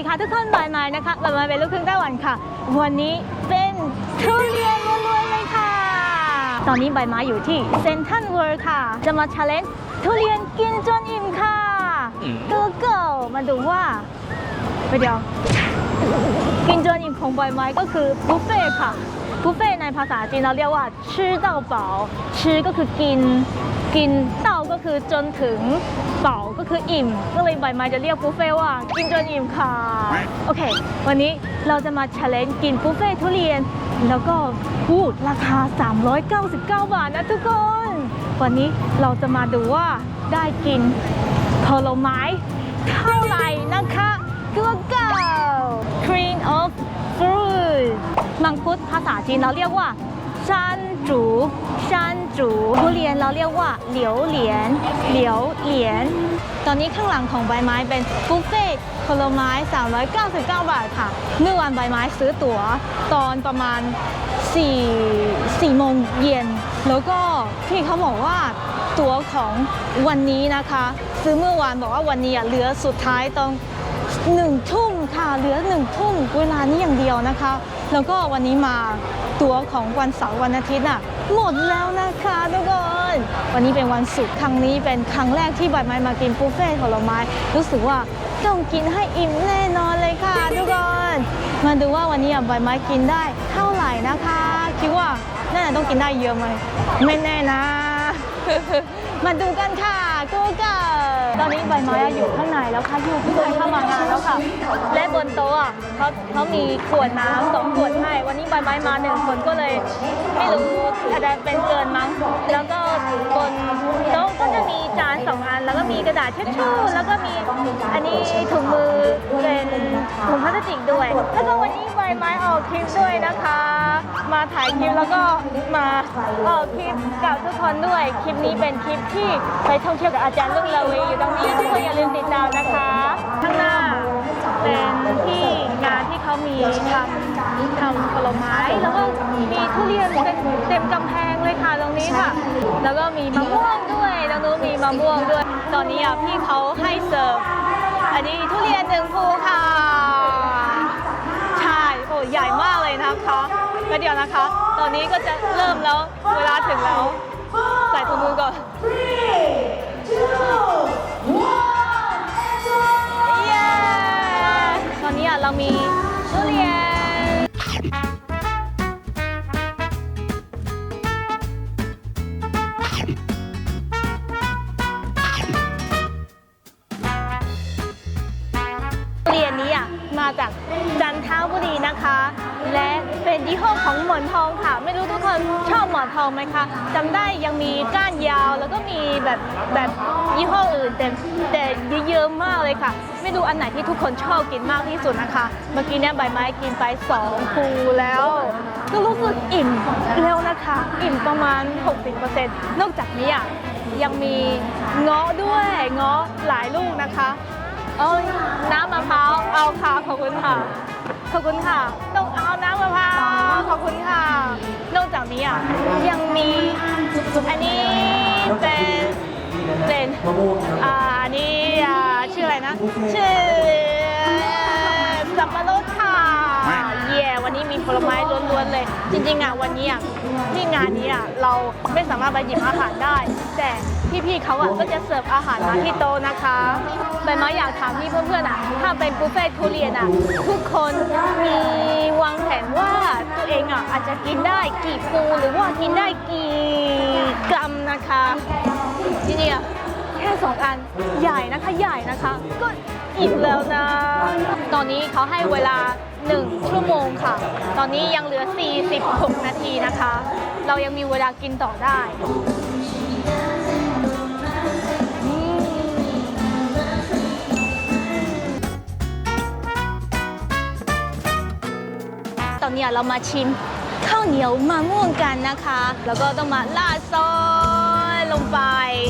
ดีค่ะทุกคนบายไม้นะคะบายไม้เป็นลูกครึ่งไต้หวันค่ะ วันนี้เป็นทุเรียนล้วนๆเลยค่ะ ตอนนี้ใบไม้อยู่ที่เซนทันเวิร์ค่ะ จะมาชาเลนจ์ทุเรียนกินจนอิ่มค่ะอืมก็เกิลมาดูว่าไปเดี๋ยว กินจนอิ่มของใบไม้ก็คือบุฟเฟ่ต์ค่ะบุฟเฟ่ต์ในภาษาจีนเราเรียกว่าชื่อเต้าเป๋าชื่อก็คือกินกินเต้า ก็คือจนถึงเป๋าก็คืออิ่ม ก็เลยใบไม้จะเรียกบุฟเฟ่ว่ากินจนอิ่มค่ะโอเค วันนี้เราจะมา challenge กินบุฟเฟ่ทุเรียน แล้วก็พูดราคา 399 บาทนะทุกคน วันนี้เราจะมาดูว่าได้กินผลไม้เท่าไหร่นะคะก็เก่า Queen of Fruit มังคุดภาษาจีนเราเรียกว่า ชันจูชันจูทุเรียนเราเรียกว่าเหลียวเหลียนเหลียวเหลียนตอนนี้ข้างหลังของใบไม้เป็นบุฟเฟ่ผลไม้ 399 บาทค่ะเมื่อวานใบไม้ซื้อตั๋วตอนประมาณ 4 4โมงเย็น แล้วก็พี่เขาบอกว่าตั๋วของวันนี้นะคะ ซื้อเมื่อวานบอกว่าวันนี้เหลือสุดท้ายตรงหนึ่งทุ่มค่ะเหลือหนึ่งทุ่มเวลานี้อย่างเดียวนะคะ แล้วก็วันนี้มา ตั๋วของวันเสาร์วันอาทิตย์น่ะหมดแล้วนะคะทุกคนวันนี้เป็นวันศุกร์ครั้งนี้เป็นครั้งแรกที่ใบไม้มากินบุฟเฟ่ต์ผลไม้รู้สึกว่าต้องกินให้อิ่มแน่นอนเลยค่ะทุกคนมาดูว่าวันนี้อะใบไม้กินได้เท่าไหร่นะคะ คิดว่าน่าจะต้องกินได้เยอะไหมไม่แน่นะ มาดูกันค่ะกูเกิ ตอนนี้ใบไม้อยู่ข้างในแล้วค่ะอยู่ข้างในเข้ามางานแล้วค่ะ และบนโต๊ะอะเขาเขามีขวดน้ำสองขวดให้ วันนี้ใบไม้มาหนึ่งคนก็เลย ไม่รู้อาจจะเป็นเกินมั้ง แล้วก็บนโต๊ะก็จะมีจานสองอัน แล้วก็มีกระดาษเช็ดชู่แล้วก็มีอันนี้ถุงมือเป็นถุงพลาสติกด้วย แล้วก็วันนี้ใบไม้ออกคลิปด้วยนะคะ มาถ่ายคลิปแล้วก็มาออกคลิปกับทุกคนด้วย คลิปนี้เป็นคลิปที่ไปท่องเที่ยวกับอาจารย์ลุงละเวอยู่ตรงกคนอย่าลืมติดตามนะคะ ข้างหน้าเป็นที่งานที่เขามีทำทำผลไม้แล้วก็มีทุเรียนเต็มเต็มกำแพงเลยค่ะตรงนี้ค่ะ แล้วก็มีมะม่วงด้วยตรงนู้นมีมะม่วงด้วย ตอนนี้อะพี่เขาให้เสิร์ฟอันนี้ทุเรียนหนึ่งภูค่ะใช่โอ้ใหญ่มากเลยนะคะแล้วเดี๋ยวนะคะ ตอนนี้ก็จะเริ่มแล้วเวลาถึงแล้วใส่ถุงมือก่อน เรามีทุเรียน ห้อของหมอนทองค่ะ ไม่รู้ทุกคนชอบหมอนทองไหมคะจำได้ยังมีก้านยาวแล้วก็มีแบบแบบยี่ห้ออื่นแต่แต่เยอะๆมากเลยค่ะ ไม่รู้อันไหนที่ทุกคนชอบกินมากที่สุดนะคะ เมื่อกี้เนี่ยใบไม้กินไป2ภูแล้ว ก็รู้สึกอิ่มแล้วนะคะ อิ่มประมาณ 60%นอกจากนี้อะยังมีเงาะด้วยเงาะหลายลูกนะคะ เอาน้ำมะพร้าวเอาค่ะขอบคุณค่ะ ขอบคุณค่ะต้องเอาน้ำมะพร้าวขอบคุณค่ะ นอกจากนี้อะยังมีอันนี้เป็นเป็นอ่าอันนี้อ่าชื่ออะไรนะชื่อสับปะรดค่ะเย่วันนี้มีผลไม้ล้วนๆเลย จริงๆอะวันนี้อะที่งานนี้อะเราไม่สามารถไปหยิบอาหารได้ แต่ พี่ๆเขาอะก็จะเสิร์ฟอาหารมาที่โต๊ะนะคะใบไม้อยากถามพี่เพื่อนๆอะถ้าเป็นบุฟเฟ่ต์ทุเรียนอะทุกคนมีวางแผนว่าตัวเองอะอาจจะกินได้กี่ปูหรือว่ากินได้กี่กรัมนะคะที่นี่อะแค่สองอันใหญ่นะคะใหญ่นะคะ ก็อิ่มแล้วนะ ตอนนี้เขาให้เวลา 1 ชั่วโมงค่ะ ตอนนี้ยังเหลือ 46 นาทีนะคะ เรายังมีเวลากินต่อได้ ตอนนี้เรามาชิมข้าวเหนียวมะม่วงกันนะคะ แล้วก็ต้องมาราดซอสลงไป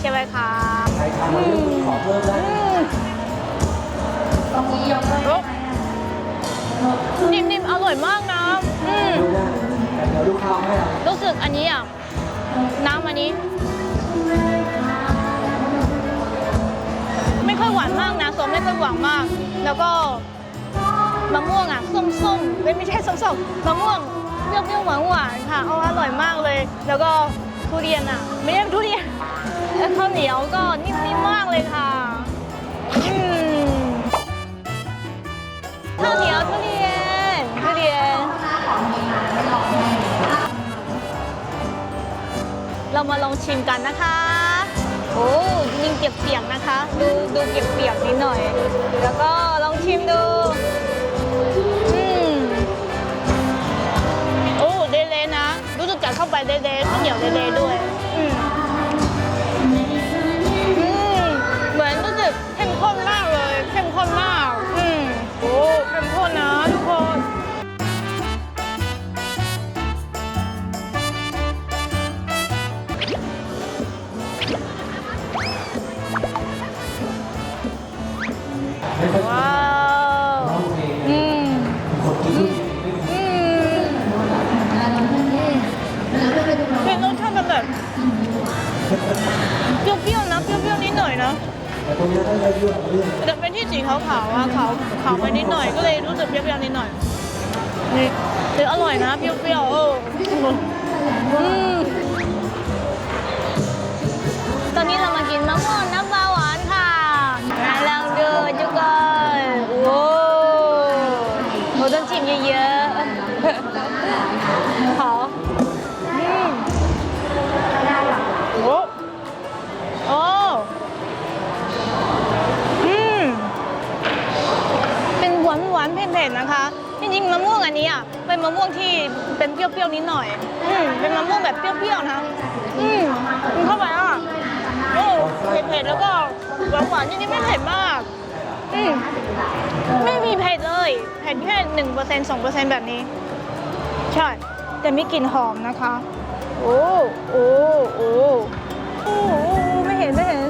ใช่ไหมคะอืมอืมนิ่มๆ อร่อยมากนะอืมรู้สึกอันนี้อะ น้ำอันนี้ ไม่ค่อยหวานมากนะโซไม่ค่อยหวานมาก แล้วก็ มะม่วงอะส้มๆไม่ไม่ใช่ส้มๆมะม่วงเปรี้ยวๆหวานๆค่ะเอาอร่อยมากเลย แล้วก็ทุเรียนอะ ไม่ใช่ทุเรียนแล้วข้าวเหนียวก็นิ่มๆมากเลยค่ะข้าวเหนียวทุเรียนทุเรียน เรามาลองชิมกันนะคะโอ้ยิงเปียกๆนะคะ ดูดูเปียกๆนิดหน่อย แล้วก็ลองชิมดู อืมโอ้เดๆนะ รู้สึกกัดเข้าไปเดๆข้าวเหนียวเดๆด้วย อืมอืมเหมือนรู้สึกเข้มข้นมากเลย เข้มข้นมาก อืมโอ้เข้มข้นนะทุกคน ว้า เปรี้ยวๆนะเปรี้ยวๆนิดหน่อยนะแต่เป็นที่สีขาวๆอะขาวขาวไปนิดหน่อยก็เลยรู้สึกเปรี้ยวๆนิดหน่อยนี่แต่อร่อยนะเปรี้ยวๆเอออืม รี้ยวๆนิดหน่อย อืมเป็นมะม่วงแบบเปรี้ยวๆนะ อืมกินเข้าไปอะโอ้เผ็ดๆแล้วก็หวานๆนิดๆไม่เผ็ดมาก อืมไม่มีเผ็ดเลย เผ็ดแค่หนึ่งเปอร์เซ็นต์สองเปอร์เซ็นต์แบบนี้ ใช่ แต่มีกลิ่นหอมนะคะ โอ้ โอ้ โอ้ โอ้โอ้ไม่เห็นไม่เห็น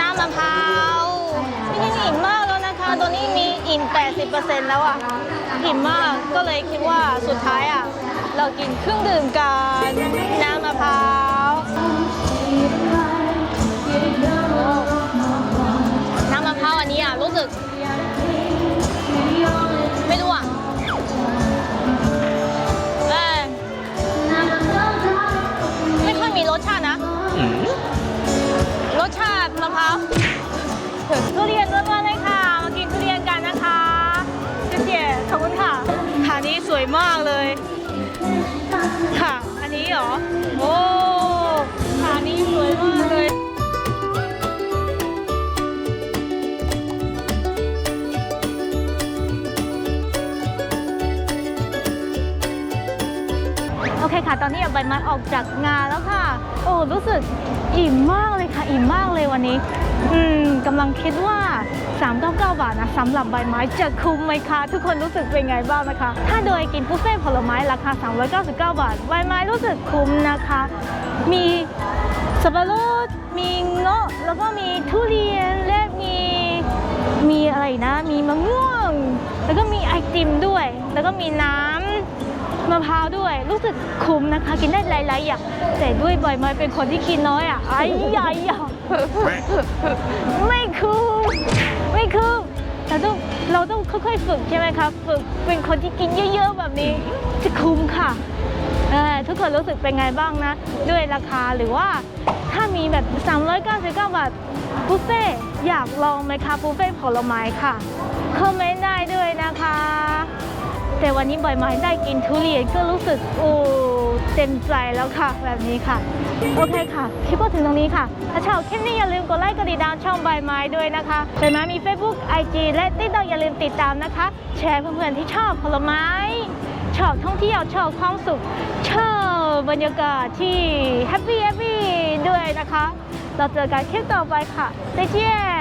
น้ำมะพร้าวไม่ใช่อิ่มมากแล้วนะคะตอนนี้มีอิ่ม 80%แล้วอะ อิ่มมาก ก็เลยคิดว่าสุดท้ายอะ เรากินเครื่องดื่มกัน น้ำมะพร้าว ชาติมะพร้าวทุเรียนล้วนๆเลยค่ะ มากินทุเรียนกันนะคะเจ๊ๆขอบคุณค่ะค่ะนี้สวยมากเลย ค่ะ อันนี้เหรอ โอ้ค่ะนี้สวยมากเลยโอเคค่ะ ตอนนี้ใบไม้ออกจากงานแล้วค่ะ โอ้ รู้สึกอิ่มมากเลย อิ่มมากเลยวันนี้ อืมกำลังคิดว่า 399 บาทนะสำหรับใบไม้จะคุ้มไหมคะ ทุกคนรู้สึกเป็นไงบ้างนะคะ ถ้าโดยกินบุฟเฟ่ผลไม้ราคา 399 บาท ใบไม้รู้สึกคุ้มนะคะ มีสับปะรดมีเงาะแล้วก็มีทุเรียนและมีมีอะไรนะ มีมะม่วง แล้วก็มีไอติมด้วย แล้วก็มีน้ำ มะพร้าวด้วย รู้สึกคุ้มนะคะ กินได้หลายๆอย่างแต่ด้วยใบไม้เป็นคนที่กินน้อยอะไอ้ยายอะไม่คุ้มไม่คุ้มเราต้องเราต้องค่อยๆฝึกใช่ไหมครับฝึกเป็นคนที่กินเยอะ ๆ แบบนี้จะคุ้มค่ะเออทุกคนรู้สึกเป็นไงบ้างนะ ด้วยราคาหรือว่าถ้ามีแบบ399บาทบุฟเฟ่ต์อยากลองไหมคะบุฟเฟ่ต์ผลไม้ค่ะคอมเมนต์ได้ด้วยนะคะ แต่วันนี้บ่อยไม้ได้กินทุเรียนก็รู้สึกโอ้เต็มใจแล้วค่ะแบบนี้ค่ะ โอเคค่ะคลิปก็ถึงตรงนี้ค่ะ ถ้าชอบคลิปนี้อย่าลืมกดไลค์กดติดตามช่องใบไม้ด้วยนะคะใบไม้มี Facebook IG และติ๊กต็อกอย่าลืมติดตามนะคะ แชร์เพื่อนๆที่ชอบผลไม้ ชอบท่องเที่ยวชอบความสุข ชอบบรรยากาศที่แฮปปี้แฮปปี้ด้วยนะคะ เราเจอกันคลิปต่อไปค่ะ再见